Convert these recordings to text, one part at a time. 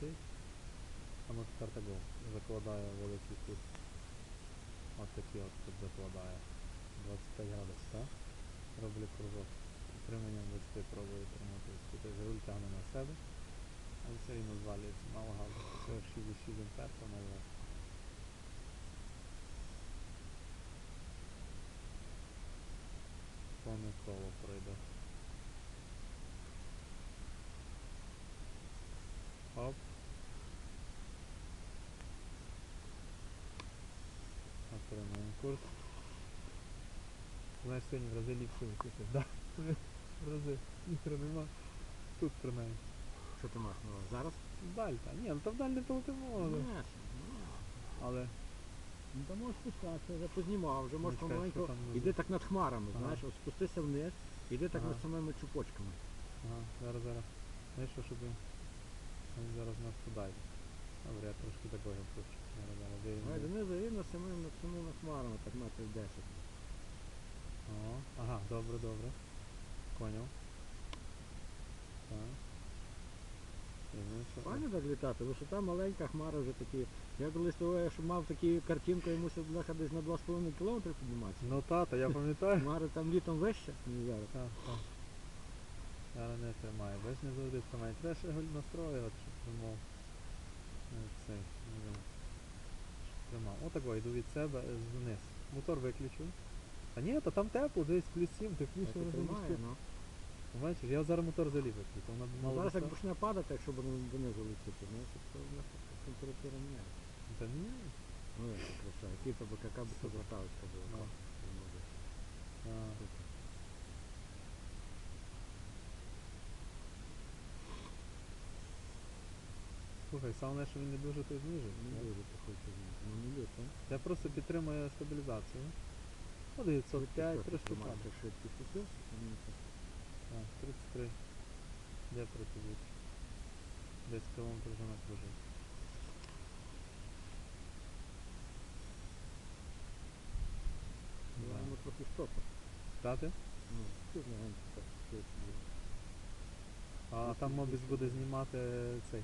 летить. А ну тепер так закладає великий кут. От такий от тут закладає. 25 градусів, так? Роблю кружок. Утриманням вести пробую тримати. Тут ось руль тягне на себе. Але все рівно звалюється мало газу. 46 ампер, то наверх. Повне коло пройде. Оп. Курс. Знаєш, сьогодні в рази ліпше випити. Да, в рази. Вітра нема. Тут принаймні. Що ти маєш на увазі? Зараз? Вдаль, та ні, ну там вдаль не полетимо, але. Ні, але Ну там можеш спускатися, вже познімав, вже можеш помаленьку. там внизу? Іди так над хмарами, Ага. знаєш, от спустися вниз, іди так Ага. над самими чупочками. Ага, зараз, зараз. Знаєш що, щоб він зараз нас подайде. Добре, я трошки такого хочу. Давай дивимося. донизу самими, хмарами, так метрів 10. О, ага, добре, добре. Поняв. Так. Пані так літати, висота маленька, хмари вже такі. Я колись того, я щоб мав таку картинку, я мусив бляха десь на 2,5 км підніматися. Ну тата, я пам'ятаю. Хмари там літом вище, ніж зараз. Так, так. Зараз не тримає. Бач, не завжди тримає. Треба ще настроювати, щоб тримав. Е, Цей. Не знаю, щоб Тримав. Отако, йду від себе вниз. Мотор виключу. А ні, то там тепло, десь плюс 7, тепліше Так і вже тримає, ну. Бачиш, я зараз мотор взагалі виключу. Вона б Ну, мала Зараз як високо- почне падати, якщо буде донизу летіти, знаєш, то в нас так температура міняється. Та ні. Ну, яка краса. Які тебе, яка б це Супер. була. Ну. А, Слухай, саме що він не дуже той знижив. Не дуже ти хочеш. Ну, не люто. Я просто підтримую стабілізацію. Ну, 905, трошки там. Тримати швидкість усю. Так, 33. Де 30? 10 км вже накружив. Маємо трохи стопа. Дати? Ну, тут легенько так швидко буде. А там мобіс буде знімати цей.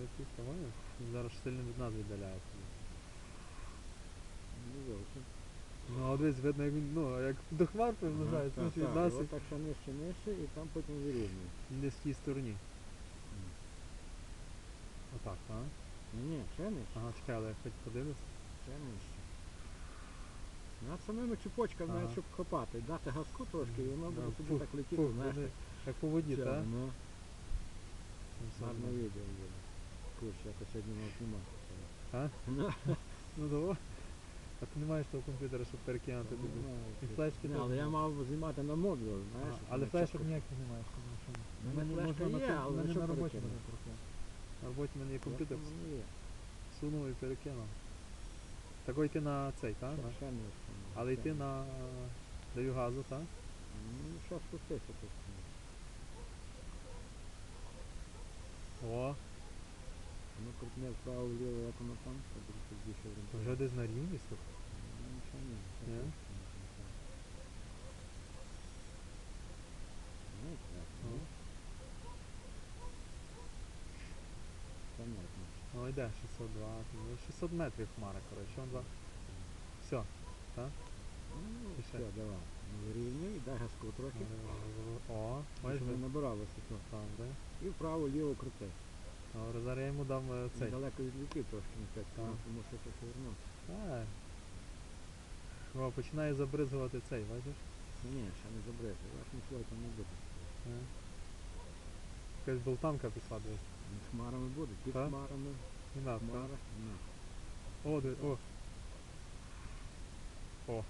Швидкість, по-моєму? Зараз сильно від нас віддаляється. Не зовсім. Ну, а десь видно, як він, ну, як до хмар приближається, значить від так, нас і так ще нижче, нижче, і там потім вирівнює. не в тій стороні. Отак, а? Ні, ні, ще нижче, Ага, чекай, але я хоч подивлюсь. ще нижче. Над самими чіпочками Ага. щоб хопати, дати газку трошки, і воно буде Да, собі так летіти, фух, знаєш. вони. Як по воді, так? Ну, гарне відео буде. Курс, якось сьогодні мав знімати. А? Ну, Ну давай. А ти не маєш того комп'ютера, щоб перекинути ну, тобі. ну, І флешки Ні, але я мав знімати на модуль, знаєш. Але флешок ніяких не що Ну, мене флешка є, але на роботі можна перекинути. На роботі в мене є комп'ютер, мене сунув і перекинув. Тако йти на цей, так? Не Але йти на даю газу, так? Ну, що спустися тут. О, Ну, крутне вправо, вліво, як воно там, то буде тут більше орієнтувати. вже десь на рівні слухай. Ну, ще ні. Ні? Ну, так, ну. Ну. Понятно. Ну йде 620, ну 600 метрів хмара, коротше, он два. Все, так? Ну, І ще? все, давай. Ну, Вирівнюй, дай газку трохи. О, Щоб не набирав висоту. там, де? І вправо, ліво крути. Добре, зараз я йому дам е, цей. Далеко від відлетів трошки 5 Так. км, тому що це повернув. Так. О, починає забризгувати цей, бачиш? Ні, ще не забрити, ваш слой там не буде. Е. Якась болтанка пішла десь. Над хмарами буде, під Так? хмарами, Не надо, так? хмара. О, де, о. О.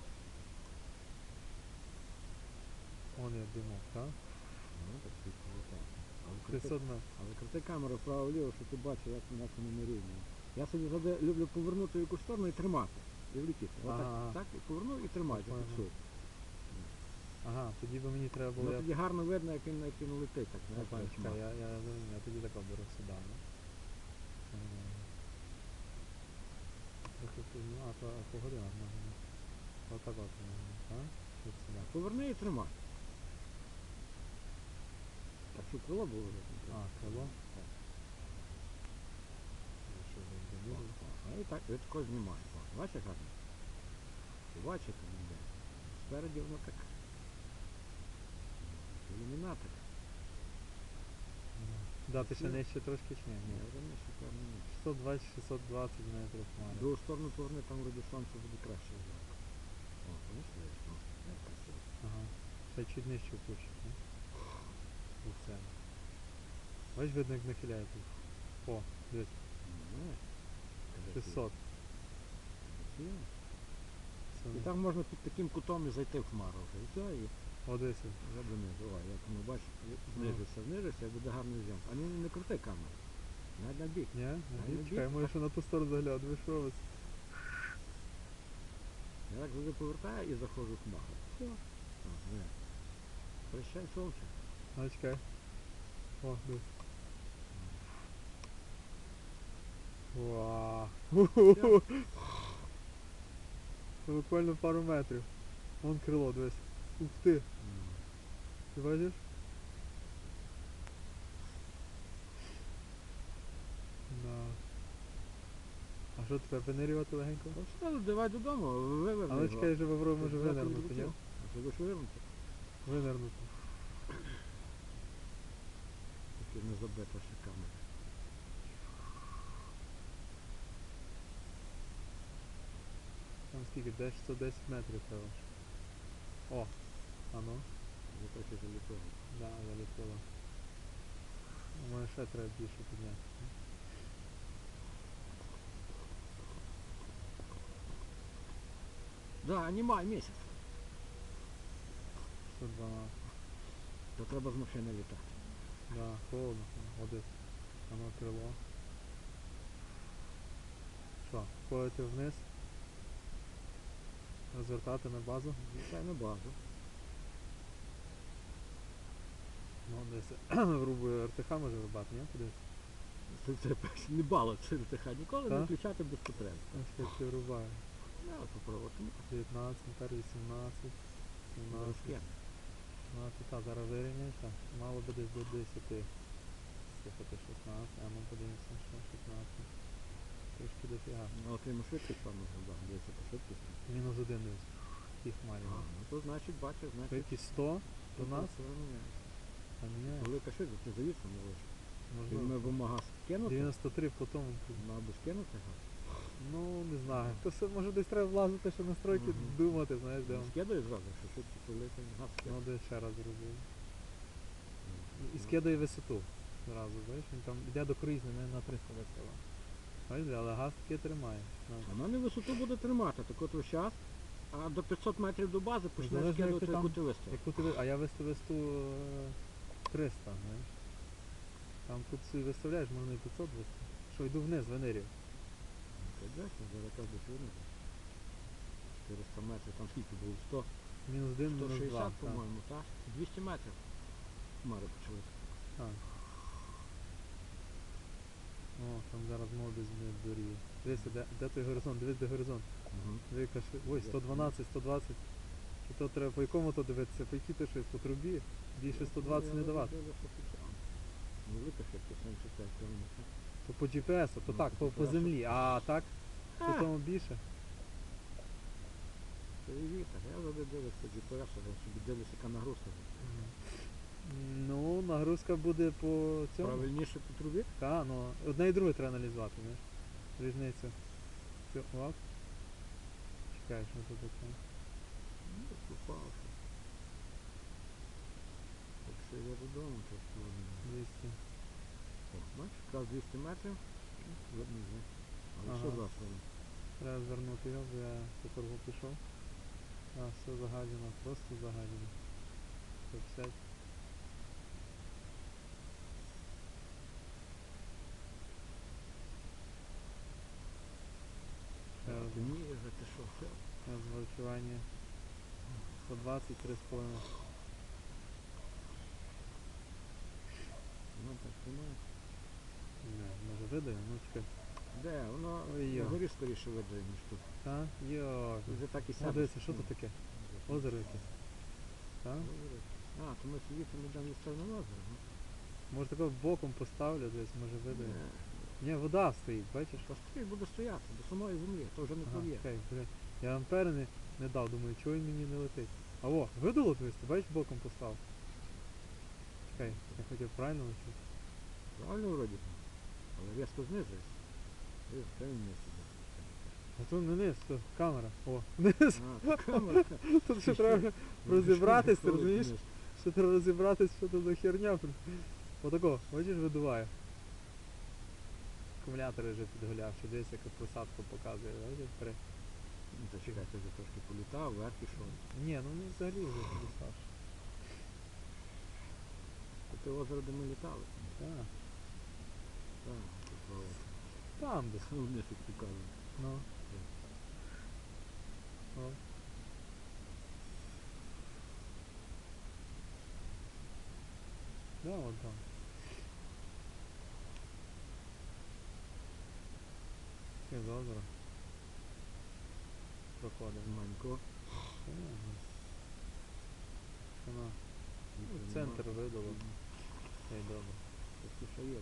Он я димок, так? Ну, так світло летає. Але крути, 500 але крути камеру вправо-ліво, щоб ти бачив, як, як вони не рівні. Я собі завжди люблю повернути в якусь сторону і тримати. І влетіти. Отак, Ага. так, і повернув і тримаю, Понял. зафіксую. Ага, тоді би мені треба було. Ну я- тоді гарно видно, як він, як він летить. Так, Я знаєш, як чекай, я, я, я тоді тако беру сюди, ну. Е, Трохи пізно, а то по годинах можна. Отак от, можна, так? Сюди? Поверни і тримай. щоб крило було видно. А, крило. Так. Я що, ви О, дивились? о, А і так, і тако знімає. О, Бачиш, як гарно? Ти бачиш, як він йде? Спереді воно так. Ілюмінатор. Да, ти ще Ну, нижче трошки чи ні? Ні, Ні. вже не шикарно ні. 620-620 метрів хмари. Другу сторону поверни, там вроді сонце буде краще взяти. О, бачиш, дивись, ну, як красиво. Ага. Ще чуть нижче опущу. Ну. Це. Бачиш, видно, як нахиляється. О, дивись, Ну, знаєш, красиво. 600. Красиво. Це І не- там можна під таким кутом і зайти в хмару вже. І все, і О, дивись. вже донизу. О, як воно бачиш, знижується, знижується, і буде гарний зйом. А не, не крути камеру. Навіть на бік. Ні? Ні, не Чекай, може на ту сторону заглядаю. Що ви? Я так завжди повертаю і заходжу в хмару. Все. Прощай, сонце. А, чекай. О, дивись. Вау. Буквально пару метрів. Вон крило, дивись. Ух ти. Ти бачиш? Да. А що тепер винирювати легенько? Ну, давай додому, виверни Але чекай, же Вавро може Щоб винирнути, ні? відлетів. А ти будеш вивернути? Винирнути. Таки не забита ще камера. Там скільки? Десь 110 метрів треба. ж. О! А ну, Я трохи залітаю. да, залетіло. У мене ще треба більше підняти. Да, немає місяць. 112. То треба з машини літати. Да, холодно. Один. Воно крило. Що, ходити вниз? Розвертати на базу? На базу. Ну, десь грубою РТХ може вибати, ні? Кудись? Це, це не бало це РТХ. Ніколи не Так? включати без потреби. Ось як ти врубаю. Ну, попробувати. Ну, 19, тепер 18, 17, розкид. 16, та зараз вирівняється. Мало би десь до 10. Слухати 16, а ну подивимося, що 16. Трошки дофіга. Ну, от йому швидкість певно да, дивиться по швидкості. Мінус один десь. Ті хмарі. А, ну то значить, бачиш, значить. Швидкість 100 до нас? все. А ні, Велика швидкість, не завісно не лише. Він ми можливо. бумага скинути, 93 по тому. мав би скинути газ. Ну, не знаю. То все, може десь треба влазити, що настройки Мгм. думати, знаєш, де Він скидає зразу, що швидкість велика, газ Ну, десь ще раз зробив. І скидає висоту зразу, бачиш, він там йде до круїзни, не на 300 вистріла. Бачиш, але газ таки тримає. Ну, А мене висоту буде тримати, так от весь час. А до 500 метрів до бази почне залежно, як ти скидувати, там- яку ти виставив. Яку ти, ви- а я виставив 100, е, 300, знаєш. Там тут собі виставляєш, можна і 500 виставити. Що йду вниз, венерів. Конечно, зараз якраз до сьогодні. 400 метрів, там скільки було? 100, Мінус 1, мінус 2. 160, по-моєму, так? 200 метрів. Хмари почали. Так. О, там зараз молодість не доріє. Дивися, де, де той горизонт, дивись, де горизонт. Угу. Яка Ой, 112, 120. Чи то треба по якому то дивитися? По якій то щось, по трубі? Більше 120 не давати. Велика швидкість, 75 км. То по GPS, то Ну, так, то по, по землі. А так, по тому більше. Це і вітер. Я завжди дивлюсь по GPS, але собі дивлюсь, яка нагрузка. буде. Ну, нагрузка буде по цьому. Правильніше по трубі? Та, ну, одне і друге треба аналізувати, знаєш. Різницю. Цю, оп. Чекай, що тут таке? Ну, попав. Якщо я додому, то половина. 200. О, бачиш, якраз 200 метрів. Ну, вже. Але Ага. що засвоєно? Треба звернути його, бо я по кругу пішов. А, все загадено, просто загадено. 150. Ще раз. Ні, ти що? все. Зварчування 120, 3,5. Ну так тримає. Не, може видає, ну чекай. Де? Воно Ой, йо. на горі скоріше видає, ніж тут. Та? Йо. Вже так і О, сядеш. дивіться, що тут таке? Озеро якесь. Та? А, то ми сидіти не йдемо місцевне озеро. ну. Може такого боком поставлю десь, може видно. Ні. Вода стоїть, бачиш? Та стоїть, буде стояти до самої землі, то вже не Ага, проб'є. окей, блядь. Я ампери не, не дав, думаю, чого він мені не летить. А о, видало твисти, бачиш, боком постав. Чекай, я хотів правильно летіти. Правильно вроді? Але різко. Ой, Це він не сюди. А то не низ, то камера. О, низ. А, камера. Тут ще треба розібратись, ти розумієш? Ще треба розібратись, що це за херня. Отако, бачиш, видуває. Акумулятори вже підгулявши, десь яка просадку показує, бачиш? При... Ну, Та чекай, ти вже трошки політав, вверх пішов. Ні, ну не взагалі вже підістав. Та ти озеро, де ми літали. Так, Так, там десь. Вниз як показує. Ну. О. Да, вон там. Таке з озера. Проходимо. Манько. Ага. Вона ну, центр видало. Та й добре. Такі що є.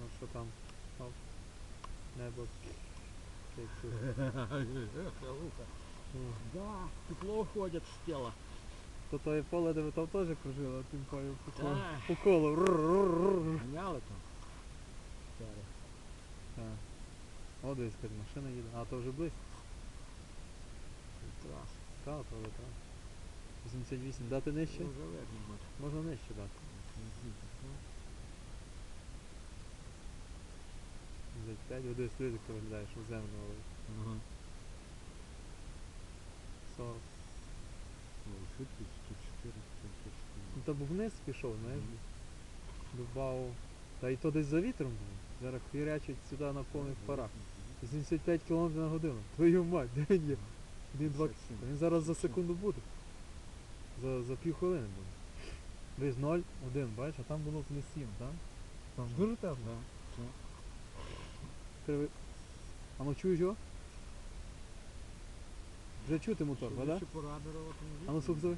Ну що там? Оп. Небо. Та Да, тепло ходять з тіла. То то і поле, де ви там теж кружили, тим пою по колу. Так. По колу. Ганяли там. Старе. Так. О, дивись, як машина їде. А, то вже близько. Трас. Так, то вже так. 88. Дати нижче? Можна нижче дати. 5, ви дивись, люди, як виглядає, що землю. Ага. 40. Ну, швидкість 104, 104. Ну та був вниз пішов, знаєш. Дубав. Та і то десь за вітром було. Зараз хвірячить сюди на повних парах. 75 км на годину. Твою мать, де він є? Він, два... він зараз за секунду буде. За, за пів хвилини буде. Десь 0, 1, бачиш, а там було плюс 7, так? Там дуже тепло. Да. Криви... А ну чуєш його? Вже чути мотор, Що, вода? ще? А ну слух зови.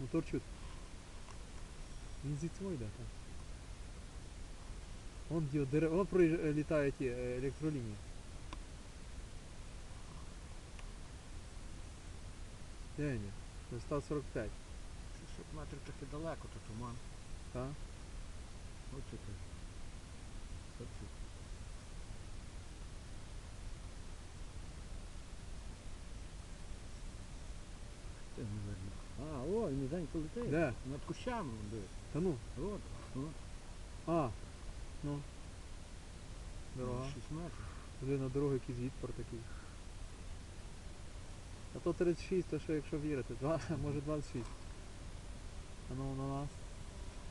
Мотор чути. Він звідси йде так. Вон діо дерева, вон проїж- е, літають ті е, електролінії. Де він? є? 145, Це щоб метрів трохи далеко, то туман. так? От це ти. Це. Це не видно. А, о, він низенько летить. Де? Над кущами він дивись. Та ну. От, от. А. Ну. Дорога. 6 метрів. Туди на дорогу якийсь відпор такий. А то 36, то що якщо вірити, два, може 26. А ну на нас.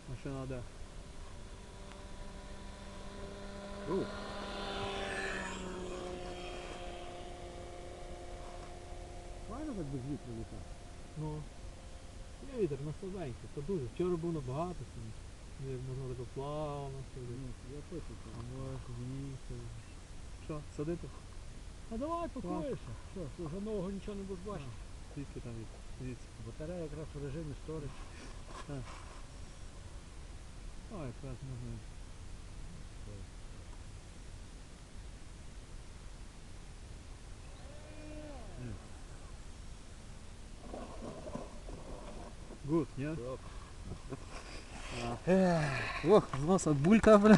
Машина де? О, Файно так без вітру літати. Ну. Є вітер на слабенький, то дуже. Вчора був набагато сильний. Ну, Як можна тако плавно. Ну, Я А там. може віце. Що, садити? А давай покоїшся. Що, ти вже нового нічого не будеш бачити. Звідки там від? Звідси. Батарея якраз в режимі сторіч. А, якраз можна. Гуд, ні? Ох, з носа булька, бля.